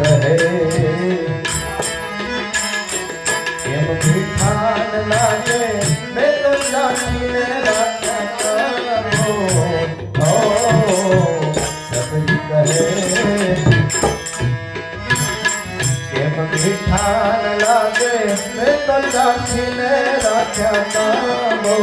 કહે એમ મીઠાન લાગે મેલો લાગીને મીઠાન લાગે મેં તો રાખીને રાખ્યા કામો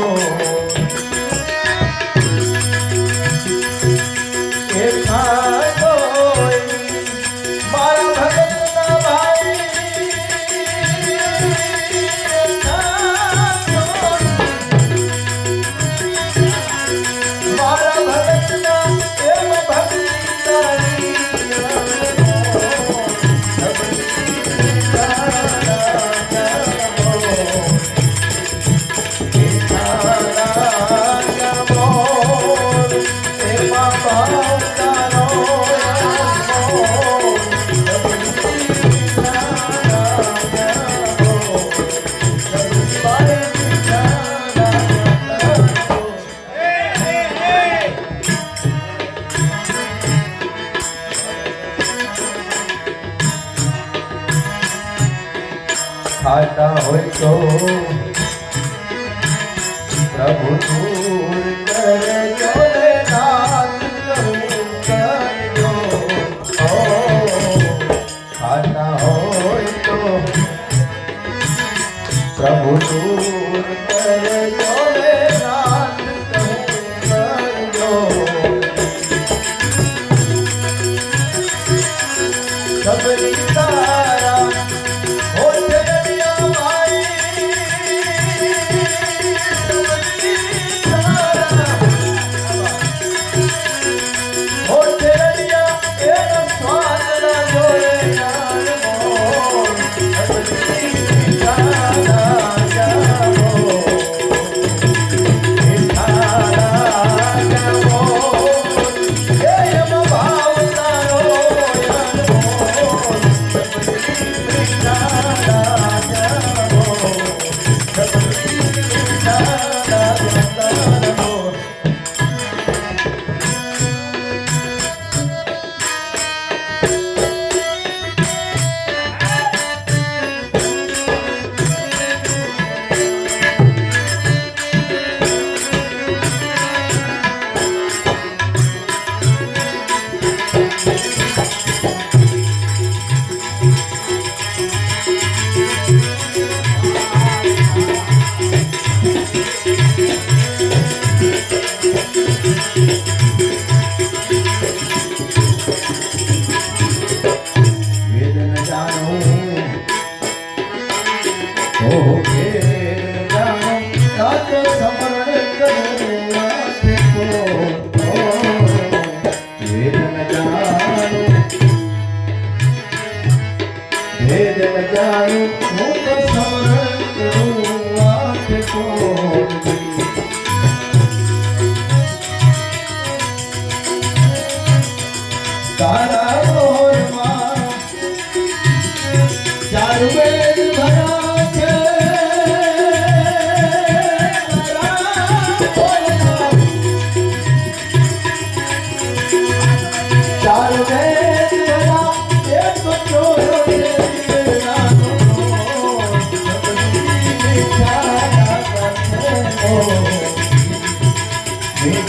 Thank you.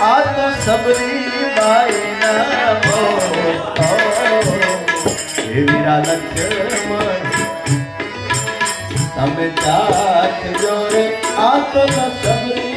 આ તો સબરી બાઈના હે વીરા લક્ષ્મણ તમે ચાખ જોરે આ તો સબરી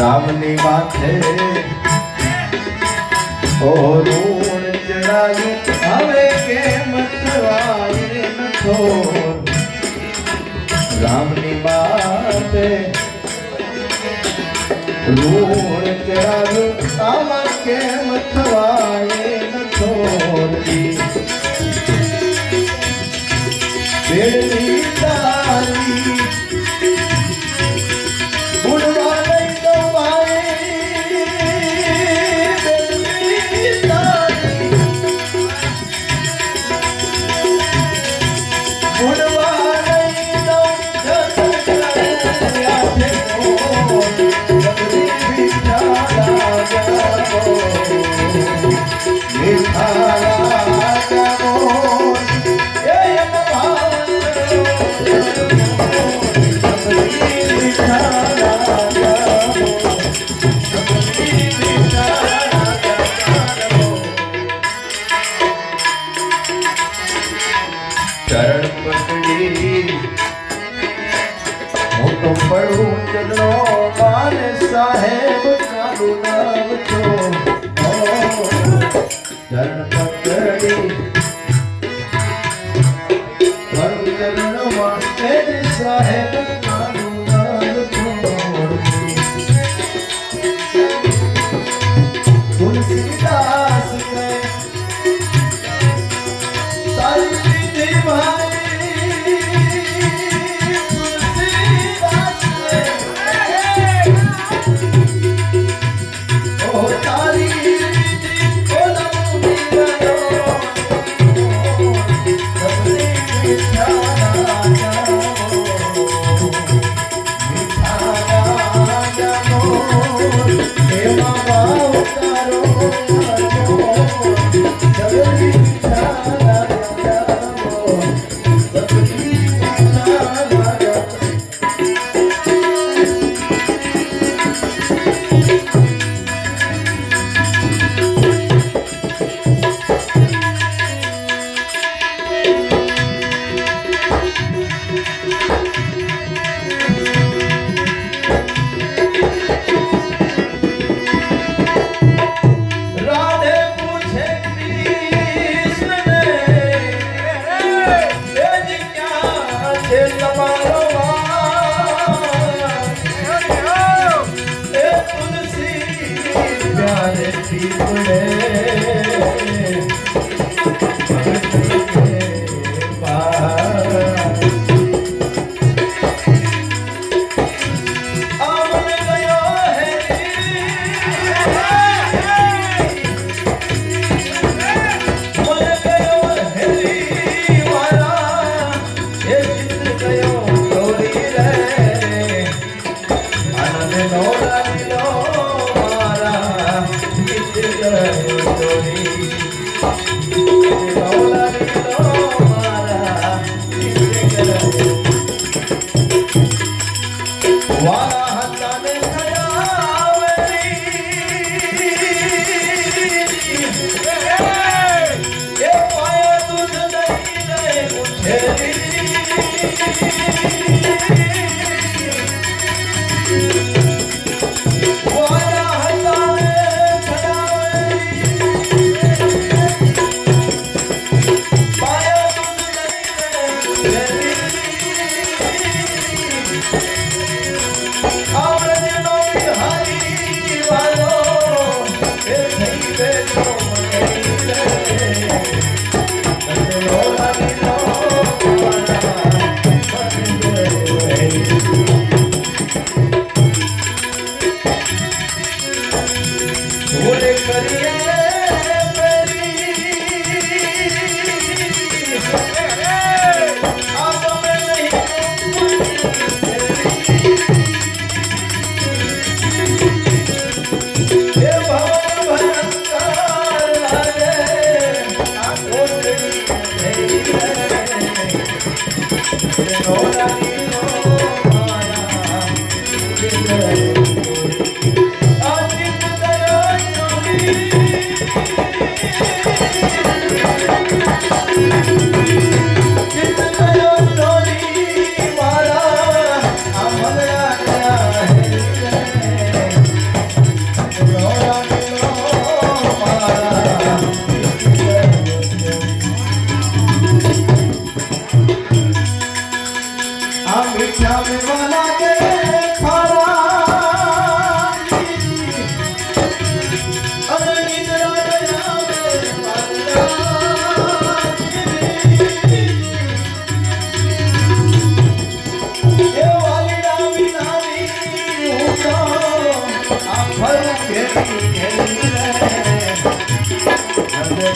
રામની માથે ઓ રૂણ ચડાયું હવે કેમ થવાય રે નથો રામની માથે રૂણ ચડાયું આમાં કેમ થવાય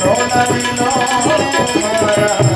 નો નવી નો મારા